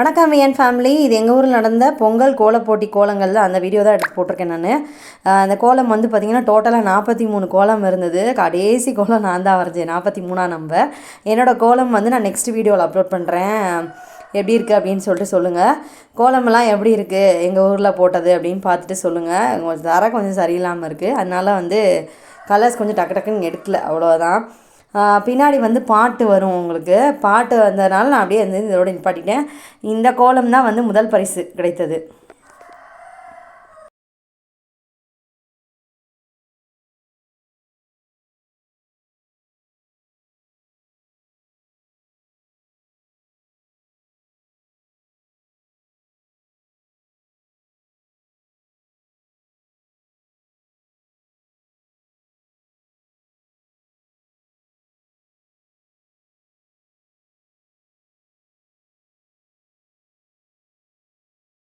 வணக்கம் என் ஃபேமிலி இது எங்கள் ஊரில் நடந்த பொங்கல் கோலப் போட்டி கோலங்களில் அந்த வீடியோ தான் எடுத்து போட்டிருக்கேன் நான். அந்த கோலம் வந்து பார்த்திங்கன்னா டோட்டலாக நாற்பத்தி மூணு கோலம் இருந்தது. கடைசி கோலம் நான் தான் வரைஞ்சேன். நாற்பத்தி மூணாம் நம்பர் என்னோடய கோலம் வந்து நான் நெக்ஸ்ட் வீடியோவில் அப்லோட் பண்ணுறேன் எப்படி இருக்குது அப்படின்னு சொல்லிட்டு சொல்லுங்கள் கோலமெல்லாம் எப்படி இருக்குது எங்கள் ஊரில் போட்டது அப்படின்னு பார்த்துட்டு சொல்லுங்கள் கொஞ்சம் தர கொஞ்சம் சரியில்லாமல் இருக்குது அதனால் வந்து கலர்ஸ் கொஞ்சம் டக்கு டக்குன்னு எடுக்கல. அவ்வளோதான் பின்னாடி வந்து பாட்டு வரும் உங்களுக்கு. பாட்டு வந்ததுனால நான் அப்படியே வந்து இதோட நிப்பாட்டிட்டேன். இந்த கோலம் தான் வந்து முதல் பரிசு கிடைத்தது.